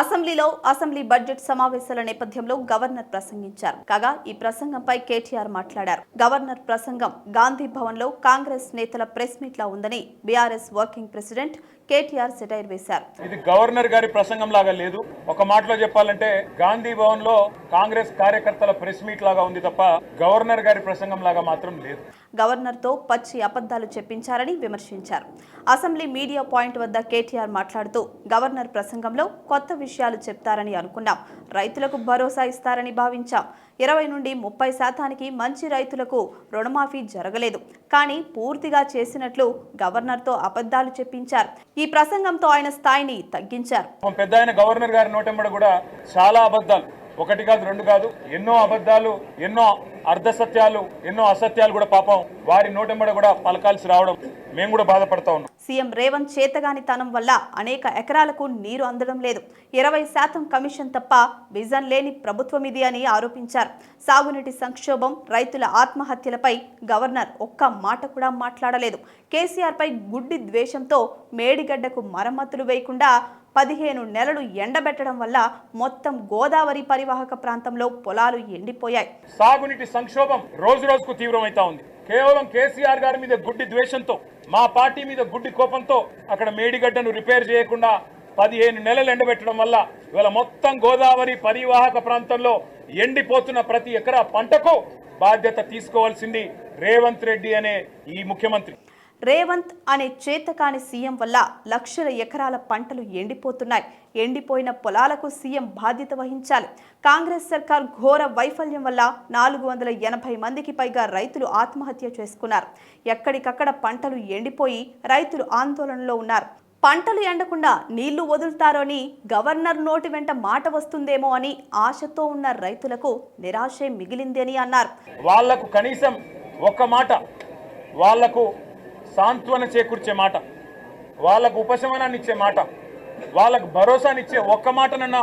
అసెంబ్లీలో assembly budget సమావేశాల నేపథ్యంలో గవర్నర్ ప్రసంగించారు. కాగా ఈ ప్రసంగంపై కేటీఆర్ మాట్లాడారు. గవర్నర్ ప్రసంగం గాంధీ భవన్లో కాంగ్రెస్ నేతల ప్రెస్ మీట్ లా ఉందని BRS working president KTR satire వేశారు. ఇది గవర్నర్ గారి ప్రసంగం లాగా లేదు. ఒక మాటలో చెప్పాలంటే గాంధీ భవన్లో కాంగ్రెస్ కార్యకర్తల ప్రెస్ మీట్ లాగా ఉంది తప్ప గవర్నర్ గారి ప్రసంగం లాగా మాత్రం లేదు. గవర్నర్తో పచ్చి అబద్దాలు చెప్పించారని విమర్శించారు. అసెంబ్లీ మీడియా పాయింట్ వద్ద కేటీఆర్ మాట్లాడుతూ గవర్నర్ ప్రసంగంలో కొత్త విషయాలు చెప్తారని అనుకున్నాం. రైతులకు భరోసా ఇస్తారని భావించాం. ఇరవై నుండి ముప్పై శాతానికి మంచి రైతులకు రుణమాఫీ జరగలేదు. కానీ పూర్తిగా చేసినట్లు గవర్నర్తో అబద్దాలు చెప్పించారు. ఈ ప్రసంగంతో ఆయన స్థాయిని తగ్గించారు. పెద్ద ఆయన గవర్నర్ గారి నోటెంబడి కూడా చాలా అబద్దాలు ఒకటి కాదు రెండు కాదు ఎన్నో అబద్ధాలు ఎన్నో అర్ధసత్యాలు ఎన్నో అసత్యాలు కూడా పాపం వారి నోటెంబడ కూడా పలకాల్సి రావడం మేము కూడా బాధపడతా ఉన్నాం. సీఎం రేవంత్ చేతగానితనం వల్ల అనేక ఎకరాలకు నీరు అందడం లేదు. ఇరవై శాతం కమిషన్ తప్ప విజన్ లేని ప్రభుత్వం ఇది అని ఆరోపించారు. సాగునీటి సంక్షోభం రైతుల ఆత్మహత్యలపై గవర్నర్ ఒక్క మాట కూడా మాట్లాడలేదు. కేసీఆర్పై గుడ్డి ద్వేషంతో మేడిగడ్డకు మరమ్మతులు వేయకుండా పదిహేను నెలలు ఎండబెట్టడం వల్ల మొత్తం గోదావరి పరివాహక ప్రాంతంలో పొలాలు ఎండిపోయాయి. సాగునీటి సంక్షోభం రోజు రోజుకు తీవ్రమైతా ఉంది. కేవలం కేసీఆర్ గారి మీద గుడ్డి ద్వేషంతో మా పార్టీ మీద గుడ్డి కోపంతో అక్కడ మేడిగడ్డను రిపేర్ చేయకుండా పదిహేను నెలలు ఎండబెట్టడం వల్ల ఇవాళ మొత్తం గోదావరి పరివాహక ప్రాంతంలో ఎండిపోతున్న ప్రతి ఎకరా పంటకు బాధ్యత తీసుకోవాల్సింది రేవంత్ రెడ్డి అనే ఈ ముఖ్యమంత్రి. రేవంత్ అనే చేతకాని సీఎం వల్ల లక్షల ఎకరాల పంటలు ఎండిపోతున్నాయి. ఎండిపోయిన పొలాలకు సీఎం బాధ్యత వహించాలి. కాంగ్రెస్ సర్కార్ ఘోర వైఫల్యం వల్ల నాలుగు వందల ఎనభై మందికి పైగా రైతులు ఆత్మహత్య చేసుకున్నారు. ఎక్కడికక్కడ పంటలు ఎండిపోయి రైతులు ఆందోళనలో ఉన్నారు. పంటలు ఎండకుండా నీళ్ళు వదులుతారో అని గవర్నర్ నోటి వెంట మాట వస్తుందేమో అని ఆశతో ఉన్న రైతులకు నిరాశే మిగిలిందని అని అన్నారు. వాళ్ళకు కనీసం ఒక్క మాట వాళ్ళకు సాంత్వన చేకూర్చే మాట వాళ్ళకు ఉపశమనాన్ని ఇచ్చే మాట వాళ్ళకు భరోసానిచ్చే ఒక్క మాటనన్నా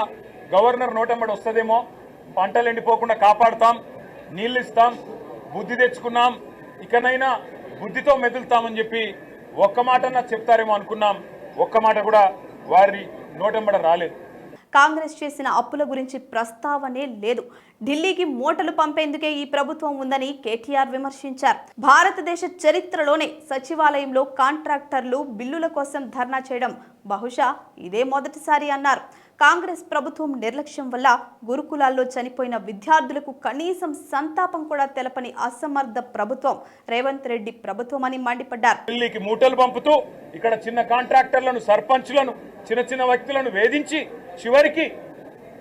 గవర్నర్ నోటెంబడి వస్తుందేమో. పంటలు ఎండిపోకుండా కాపాడుతాం నీళ్ళు ఇస్తాం బుద్ధి తెచ్చుకున్నాం ఇకనైనా బుద్ధితో మెదులుతామని చెప్పి ఒక్క మాటన్నా చెప్తారేమో అనుకున్నాం. ఒక్క మాట కూడా వారి నోటెంబడ రాలేదు. కాంగ్రెస్ చేసిన అప్పుల గురించి ప్రస్తావనే లేదు. ఢిల్లీకి మూటలు పంపేందుకే ఈ ప్రభుత్వం ఉందని కేటీఆర్ విమర్శించారు. భారతదేశ చరిత్రలోనే సచివాలయంలో కాంట్రాక్టర్లు బిల్లుల కోసం ధర్నా చేయడం బహుశా ఇదే మొదటిసారి అన్నారు. కాంగ్రెస్ ప్రభుత్వం నిర్లక్ష్యం వల్ల గురుకులాల్లో చనిపోయిన విద్యార్థులకు కనీసం సంతాపం కూడా తెలపని అసమర్థ ప్రభుత్వం రేవంత్ రెడ్డి ప్రభుత్వం అని మండిపడ్డారు. ఢిల్లీకి మూటలు పంపుతూ ఇక్కడ చిన్న కాంట్రాక్టర్లను సర్పంచ్లను చిన్న చిన్న వ్యక్తులను వేధించి చివరికి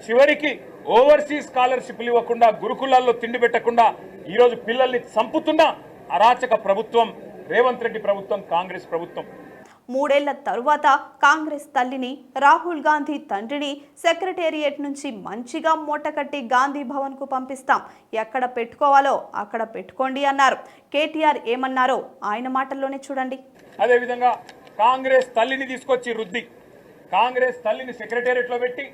చివరికి ఓవర్సీస్ స్కాలర్షిప్లు ఇవ్వకుండా గురుకులాల్లో తిండి పెట్టకుండా ఈరోజు పిల్లల్ని చంపుతున్న అరాచక ప్రభుత్వం రేవంత్ రెడ్డి ప్రభుత్వం కాంగ్రెస్ ప్రభుత్వం. మూడేళ్ళ తరువాత కాంగ్రెస్ తల్లిని రాహుల్ గాంధీ తండ్రిని సెక్రటేరియట్ నుంచి మంచిగా మూటకట్టి గాంధీ భవన్కు పంపిస్తాం. ఎక్కడ పెట్టుకోవాలో అక్కడ పెట్టుకోండి అన్నారు. కేటీఆర్ ఏమన్నారో ఆయన మాటల్లోనే చూడండి. అదేవిధంగా కాంగ్రెస్ తల్లిని తీసుకొచ్చి రుద్ది కాంగ్రెస్ తల్లిని సెక్రటేరియట్లో పెట్టి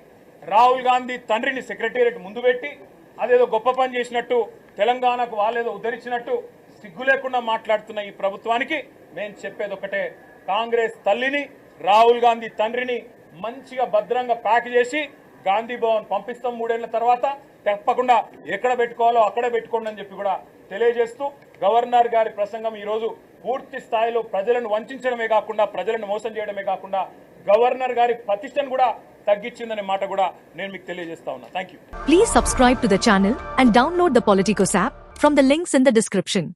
రాహుల్ గాంధీ తండ్రిని సెక్రటేరియట్ ముందు పెట్టి అదేదో గొప్ప పని చేసినట్టు తెలంగాణకు వాళ్ళేదో ఉద్ధరించినట్టు సిగ్గు లేకుండా మాట్లాడుతున్న ఈ ప్రభుత్వానికి మేము చెప్పేది ఒకటే కాంగ్రెస్ తల్లిని రాహుల్ గాంధీ తండ్రిని మంచిగా భద్రంగా ప్యాక్ చేసి గాంధీ భవన్ పంపిస్తాం మూడేళ్ళ తర్వాత. తప్పకుండా ఎక్కడ పెట్టుకోవాలో అక్కడ పెట్టుకోండి అని చెప్పి కూడా తెలియజేస్తూ గవర్నర్ గారి ప్రసంగం ఈరోజు పూర్తి స్థాయిలో ప్రజలను వంచడమే కాకుండా ప్రజలను మోసం చేయడమే కాకుండా గవర్నర్ గారి ప్రతిష్టను కూడా తగ్గించిందనే మాట కూడా నేను మీకు తెలియజేస్తా ఉన్నా. Thank you please subscribe to the channel and download the Politicos app from the links in the description